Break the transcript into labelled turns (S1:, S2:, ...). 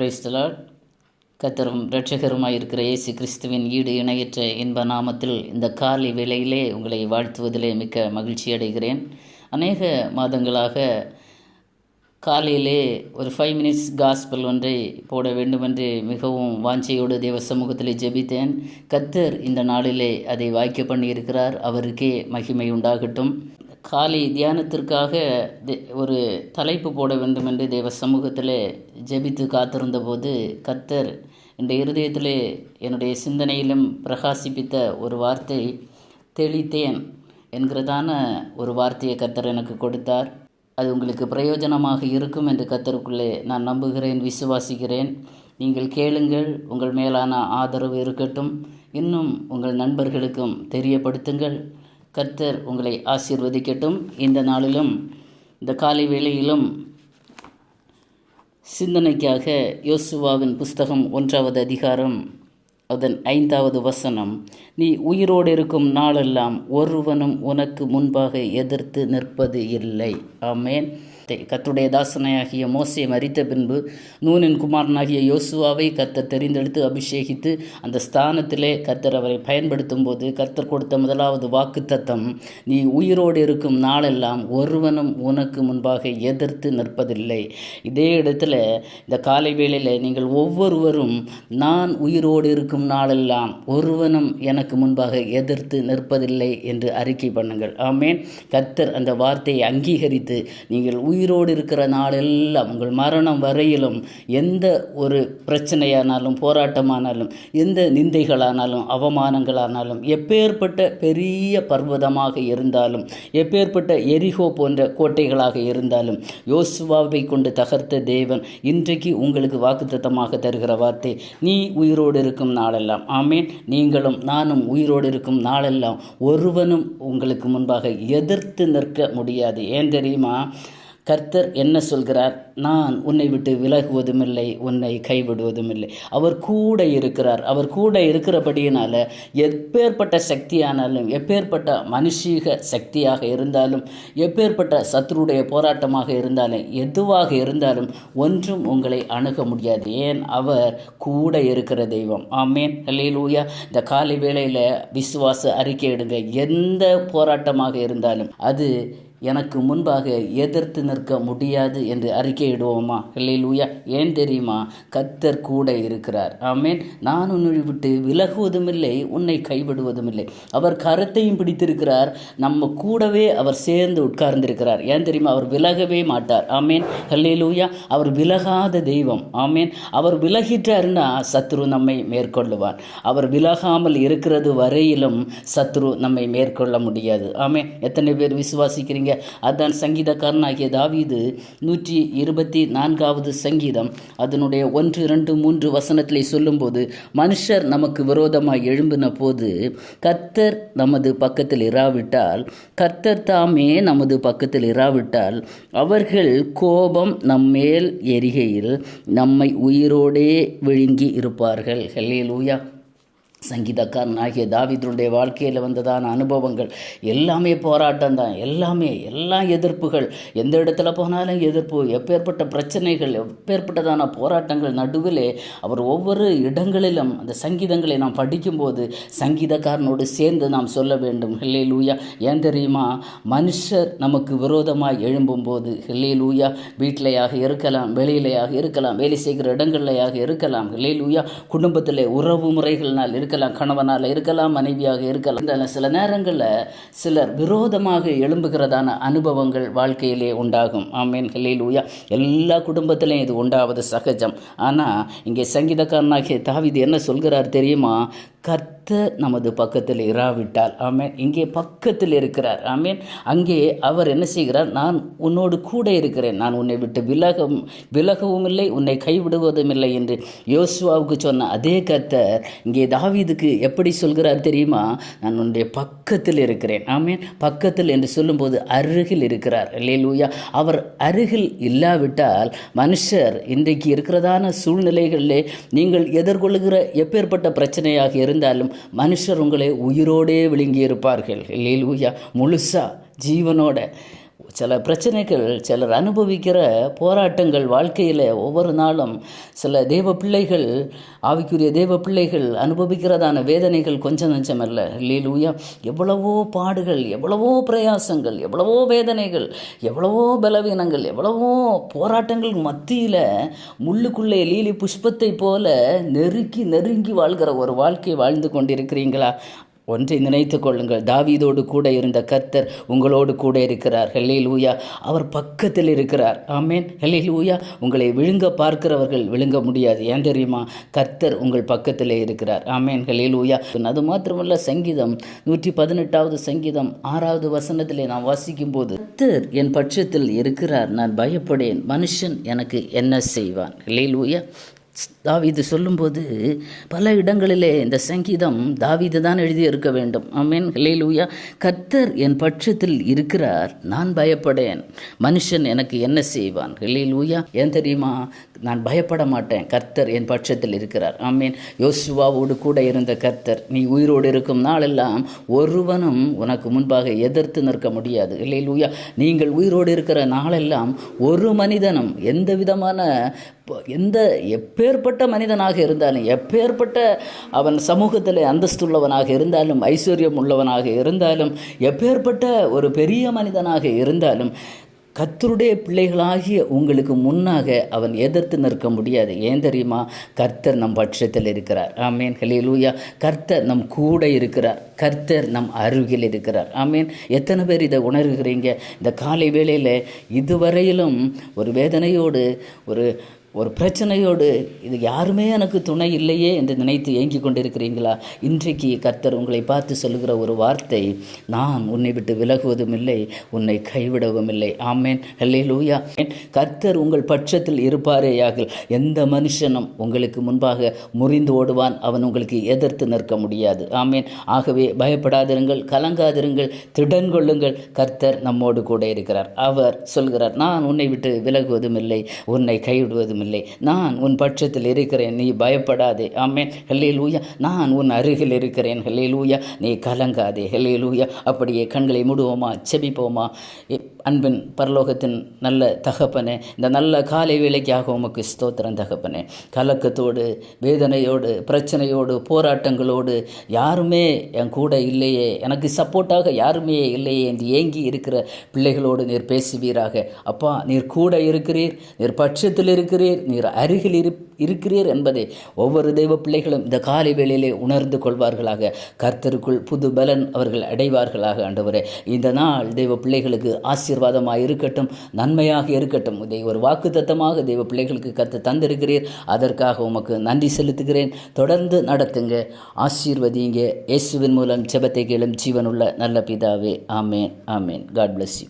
S1: பிரைஸ்தலால் கத்தரும் இரட்சகருமாய் இருக்கிற இயேசு கிறிஸ்துவின் ஈடு இணையற்ற இன்ப நாமத்தில் இந்த காலை வேளையிலே உங்களை வாழ்த்துவதிலே மிக்க மகிழ்ச்சி அடைகிறேன். அநேக மாதங்களாக காலையிலே ஒரு ஃபைவ் மினிட்ஸ் காஸ்பல் ஒன்றை போட வேண்டுமென்று மிகவும் வாஞ்சையோடு தேவ சமூகத்திலே ஜெபித்தேன். கத்தர் இந்த நாளிலே அதை வாய்க்க பண்ணியிருக்கிறார். அவருக்கே மகிமை உண்டாகட்டும். காலை தியானத்திற்காக தே- ஒரு தலைப்பு போட வேண்டும் என்று தேவ சமூகத்தில் ஜெபித்து காத்திருந்த போது கத்தர் இந்த இருதயத்திலே என்னுடைய சிந்தனையிலும் பிரகாசிப்பித்த ஒரு வார்த்தை தெளித்தேன் என்கிறதான ஒரு வார்த்தையை கத்தர் எனக்கு கொடுத்தார். அது உங்களுக்கு பிரயோஜனமாக இருக்கும் என்று கத்தருக்குள்ளே நான் நம்புகிறேன் விசுவாசிக்கிறேன். நீங்கள் கேளுங்கள் உங்கள் மேலான ஆதரவு இருக்கட்டும். இன்னும் உங்கள் நண்பர்களுக்கும் தெரியப்படுத்துங்கள். கர்த்தர் உங்களை ஆசீர்வதிக்கட்டும். இந்த நாளிலும் இந்த காலை வேளையிலும் சிந்தனைக்காக யோசுவாவின் புஸ்தகம் ஒன்றாவது அதிகாரம் அதன் ஐந்தாவது வசனம் நீ உயிரோடு இருக்கும் நாளெல்லாம் ஒருவனும் உனக்கு முன்பாக எதிர்த்து நிற்பது இல்லை. ஆமேன். கத்துடைய தாசனையாகிய மோசை மறித்த பின்பு நூனின் குமாரனாகிய யோசுவாவை கர்த்தர் தெரிந்தெடுத்து அபிஷேகித்து அந்த ஸ்தானத்திலே கர்த்தர் அவரை பயன்படுத்தும் போது கர்த்தர் கொடுத்த முதலாவது வாக்குத்தத்தம் நீ உயிரோடு இருக்கும் நாளெல்லாம் ஒருவனும் உனக்கு முன்பாக எதிர்த்து நிற்பதில்லை. இதே இடத்துல இந்த காலை வேளையில் நீங்கள் ஒவ்வொருவரும் நான் உயிரோடு இருக்கும் நாளெல்லாம் ஒருவனும் எனக்கு முன்பாக எதிர்த்து நிற்பதில்லை என்று அறிக்கை பண்ணுங்கள். ஆமேன். கர்த்தர் அந்த வார்த்தையை அங்கீகரித்து நீங்கள் உயிர் உயிரோடு இருக்கிற நாளெல்லாம் உங்கள் மரணம் வரையிலும் எந்த ஒரு பிரச்சனையானாலும் போராட்டமானாலும் எந்த நிந்தைகளானாலும் அவமானங்களானாலும் எப்பேற்பட்ட பெரிய பர்வதமாக இருந்தாலும் எப்பேற்பட்ட எரிகோ போன்ற கோட்டைகளாக இருந்தாலும் யோசுவாவை கொண்டு தகர்த்த தேவன் இன்றைக்கு உங்களுக்கு வாக்குத்தத்தமாக தருகிற வார்த்தை நீ உயிரோடு இருக்கும் நாளெல்லாம். ஆமேன். நீங்களும் நானும் உயிரோடு இருக்கும் நாளெல்லாம் ஒருவனும் உங்களுக்கு முன்பாக எதிர்த்து நிற்க முடியாது. ஏன் தெரியுமா? கர்த்தர் என்ன சொல்கிறார்? நான் உன்னை விட்டு விலகுவதும் இல்லை உன்னை கைவிடுவதுமில்லை. அவர் கூட இருக்கிறார். அவர் கூட இருக்கிறபடியினால் எப்பேற்பட்ட சக்தியானாலும் எப்பேற்பட்ட மனுஷீக சக்தியாக இருந்தாலும் எப்பேற்பட்ட சத்ருடைய போராட்டமாக இருந்தாலும் எதுவாக இருந்தாலும் ஒன்றும் உங்களை அணுக முடியாது. ஏன்? அவர் கூட இருக்கிற தெய்வம். ஆமேன். அல்லேலூயா இந்த காலை வேளையில் விசுவாச அறிக்கை எடுங்க. எந்த போராட்டமாக இருந்தாலும் அது எனக்கு முன்பாக எதிர்த்து நிற்க முடியாது என்று அறிக்கையிடுவோமா? இல்லையிலூயா ஏன் தெரியுமா? கத்தர் கூட இருக்கிறார். ஆமேன். நான் உன்னை விட்டு விலகுவதும் இல்லை உன்னை கைவிடுவதும் இல்லை அவர் கரத்தையும் பிடித்திருக்கிறார். நம்ம கூடவே அவர் சேர்ந்து உட்கார்ந்திருக்கிறார். ஏன் தெரியுமா? அவர் விலகவே மாட்டார். ஆமேன். ஹல்லேலூயா. அவர் விலகாத தெய்வம். ஆமேன். அவர் விலகிட்டாருன்னா சத்ரு நம்மை மேற்கொள்ளுவார். அவர் விலகாமல் இருக்கிறது வரையிலும் சத்ரு நம்மை மேற்கொள்ள முடியாது. ஆமேன். எத்தனை பேர் விசுவாசிக்கிறீங்க? அதான் சங்கீதக்காரனாகிய தாவீது நூற்றி இருபத்தி நான்காவது சங்கீதம். அதனுடைய ஒன்று இரண்டு மூன்று வசனத்திலே சொல்லும்போது மனுஷர் நமக்கு விரோதமாக எழும்பின போது கர்த்தர் நமது பக்கத்தில் இராவிட்டால் கர்த்தர் தாமே நமது பக்கத்தில் இராவிட்டால் அவர்கள் கோபம் நம்மேல் எரிகையில் நம்மை உயிரோடே விழுங்கி இருப்பார்கள். ஹல்லேலூயா. சங்கீதக்காரன் ஆகிய தாவிதனுடைய வாழ்க்கையில் வந்ததான அனுபவங்கள் எல்லாமே போராட்டம் தான். எல்லாமே எல்லாம் எதிர்ப்புகள் எந்த இடத்துல போனாலும் எதிர்ப்பு எப்பேற்பட்ட பிரச்சனைகள் எப்பேற்பட்டதான போராட்டங்கள் நடுவிலே அவர் ஒவ்வொரு இடங்களிலும் அந்த சங்கீதங்களை நாம் படிக்கும்போது சங்கீதக்காரனோடு சேர்ந்து நாம் சொல்ல வேண்டும். ஹெல்லே லூயா ஏன் தெரியுமா? மனுஷர் நமக்கு விரோதமாக எழும்பும்போது ஹெல்லே லூயா வீட்டிலையாக இருக்கலாம் வெளியிலையாக இருக்கலாம் வேலை செய்கிற இடங்கள்லையாக இருக்கலாம். ஹெல்லே லூயா குடும்பத்தில் உறவு முறைகள்னால் இருக்கலாம் இருக்கலாம் கணவனால் இருக்கலாம் மனைவியாக இருக்கலாம். இந்த சில நேரங்களில் சிலர் விரோதமாக எழும்புகிறதான அனுபவங்கள் வாழ்க்கையிலே உண்டாகும். ஆமேன் ஹல்லேலூயா. எல்லா குடும்பத்திலையும் இது உண்டாவது சகஜம். ஆனால் இங்கே சங்கீதக்காரனாகிய தாவிது என்ன சொல்கிறார் தெரியுமா? கர்த்தர் நமது பக்கத்தில் இராவிட்டால். ஆமேன். இங்கே பக்கத்தில் இருக்கிறார். ஆமேன். அங்கே அவர் என்ன செய்கிறார்? நான் உன்னோடு கூட இருக்கிறேன். நான் உன்னை விட்டு விலகவும் விலகவும் இல்லை உன்னை கைவிடுவதும் இல்லை என்று யோசுவாவுக்கு சொன்ன அதே கர்த்தர் இங்கே தாவீதுக்கு எப்படி சொல்கிறார் தெரியுமா? நான் உன்னுடைய பக்கத்தில் இருக்கிறேன். ஆமேன். பக்கத்தில் என்று சொல்லும்போது அருகில் இருக்கிறார். இல்லையிலூயா அவர் அருகில் இல்லாவிட்டால் மனுஷர் இன்றைக்கு இருக்கிறதான சூழ்நிலைகளிலே நீங்கள் எதிர்கொள்கிற எப்பேற்பட்ட பிரச்சனையாக இருந்தாலும் மனுஷர் உங்களை உயிரோடே விழுங்கி இருப்பார்கள் இல்லையில் முழுசா ஜீவனோட சில பிரச்சனைகள் சிலர் அனுபவிக்கிற போராட்டங்கள் வாழ்க்கையில் ஒவ்வொரு நாளும் சில தெய்வ பிள்ளைகள் ஆவிக்குரிய தெய்வ பிள்ளைகள் அனுபவிக்கிறதான வேதனைகள் கொஞ்சம் நஞ்சமல்ல லீலூயா எவ்வளவோ பாடுகள் எவ்வளவோ பிரயாசங்கள் எவ்வளவோ வேதனைகள் எவ்வளவோ பலவீனங்கள் எவ்வளவோ போராட்டங்கள் மத்தியில் முள்ளுக்குள்ளே லீலி புஷ்பத்தை போல நெருக்கி நெருங்கி வாழ்கிற ஒரு வாழ்க்கை வாழ்ந்து கொண்டிருக்கிறீங்களா? ஒன்றை நினைத்து கொள்ளுங்கள். தாவீதோடு கூட இருந்த கர்த்தர் உங்களோடு கூட இருக்கிறார். ஹெல்லே லூயா அவர் பக்கத்தில் இருக்கிறார். ஆமேன். ஹெல்லே லூயா உங்களை விழுங்க பார்க்கிறவர்கள் விழுங்க முடியாது. ஏன் தெரியுமா? கர்த்தர் உங்கள் பக்கத்திலே இருக்கிறார். ஆமேன். ஹெல்லே லூயா அது மாத்திரமல்ல சங்கீதம் நூற்றி பதினெட்டாவது சங்கீதம் ஆறாவது வசனத்திலே நான் வாசிக்கும் போது கர்த்தர் என் பட்சத்தில் இருக்கிறார். நான் பயப்படேன். மனுஷன் எனக்கு என்ன செய்வான்? ஹெல்லே லூயா தாவீது சொல்லும்போது பல இடங்களிலே இந்த சங்கீதம் தாவீது தான் எழுதியிருக்க வேண்டும். ஆமேன். ஹலேலூயா கர்த்தர் என் பட்சத்தில் இருக்கிறார். நான் பயப்படேன். மனுஷன் எனக்கு என்ன செய்வான்? ஹலேலூயா ஏன் தெரியுமா? நான் பயப்பட மாட்டேன். கர்த்தர் என் பட்சத்தில் இருக்கிறார். ஆமேன். யோசுவாவோடு கூட இருந்த கர்த்தர் நீ உயிரோடு இருக்கும் நாளெல்லாம் ஒருவனும் உனக்கு முன்பாக எதிர்த்து நிற்க முடியாது. இல்லை லூயா நீங்கள் உயிரோடு இருக்கிற நாளெல்லாம் ஒரு மனிதனும் எந்த விதமான எந்த எப்பேற்பட்ட மனிதனாக இருந்தாலும் எப்பேற்பட்ட அவன் சமூகத்தில் அந்தஸ்துள்ளவனாக இருந்தாலும் ஐஸ்வர்யம் உள்ளவனாக இருந்தாலும் எப்பேற்பட்ட ஒரு பெரிய மனிதனாக இருந்தாலும் கர்த்தருடைய பிள்ளைகளாகிய உங்களுக்கு முன்னாக அவன் எதிர்த்து நிற்க முடியாது. ஏன் தெரியுமா? கர்த்தர் நம் பட்சத்தில் இருக்கிறார். ஆமேன். ஹலிலூயா கர்த்தர் நம் கூட இருக்கிறார். கர்த்தர் நம் அருகில் இருக்கிறார். ஆமேன். எத்தனை பேர் இதை உணர்கிறீங்க? இந்த காலை வேளையில் இதுவரையிலும் ஒரு வேதனையோடு ஒரு ஒரு பிரச்சனையோடு இது யாருமே எனக்கு துணை இல்லையே என்று நினைத்து ஏங்கி கொண்டிருக்கிறீங்களா இன்றைக்கு கர்த்தர் உங்களை பார்த்து சொல்லுகிற ஒரு வார்த்தை நான் உன்னை விட்டு விலகுவதும் இல்லை உன்னை கைவிடவும் இல்லை. ஆமேன். ஹல்லே லூயா கர்த்தர் உங்கள் பட்சத்தில் இருப்பாரேயாக எந்த மனுஷனும் உங்களுக்கு முன்பாக முறிந்து ஓடுவான் அவன் உங்களுக்கு எதிர்த்து நிற்க முடியாது. ஆமேன். ஆகவே பயப்படாதிருங்கள் கலங்காதிருங்கள் திடன் கொள்ளுங்கள். கர்த்தர் நம்மோடு கூட இருக்கிறார். அவர் சொல்கிறார் நான் உன்னை விட்டு விலகுவதும் இல்லை உன்னை கைவிடுவதும் இல்லை நான் உன் பட்சத்தில் இருக்கிறேன் நீ பயப்படாதே. ஆமேன். ஹெல்லே லூயா நான் உன் அருகில் இருக்கிறேன். ஹெல்லே லூயா நீ கலங்காதே. ஹெல்லே லூயா அப்படியே கண்களை முடுவோமா? செபிப்போமா? அன்பின் பரலோகத்தின் நல்ல தகப்பனே இந்த நல்ல காலை வேலைக்காக உமக்கு ஸ்தோத்திரம் தகப்பனே. கலக்கத்தோடு வேதனையோடு பிரச்சனையோடு போராட்டங்களோடு யாருமே என் கூட இல்லையே. எனக்கு சப்போர்ட்டாக யாருமே இல்லையே என்று ஏங்கி இருக்கிற பிள்ளைகளோடு நீர் பேசுவீராக. அப்பா நீர் கூட இருக்கிறீர் நீர் பட்சத்தில் இருக்கிறீர் நீர் அருகில் இரு இருக்கிறீர் என்பதை ஒவ்வொரு தெய்வ பிள்ளைகளும் இந்த காலை வேளையிலே உணர்ந்து கொள்வார்களாக. கர்த்தருக்குள் புது பலன் அவர்கள் அடைவார்களாக ஆண்டவரே. இந்த நாள் தெய்வ பிள்ளைகளுக்கு ஆசீர்வாதமாக இருக்கட்டும் நன்மையாக இருக்கட்டும். இதை ஒரு வாக்கு தத்தமாக தெய்வ பிள்ளைகளுக்கு கற்று தந்திருக்கிறீர். அதற்காக உமக்கு நன்றி செலுத்துகிறேன். தொடர்ந்து நடத்துங்க. ஆசீர்வதிங்க. இயேசுவின் மூலம் செபத்தை கேளும் ஜீவனுள்ள நல்ல பிதாவே. ஆமேன். ஆமேன். God bless you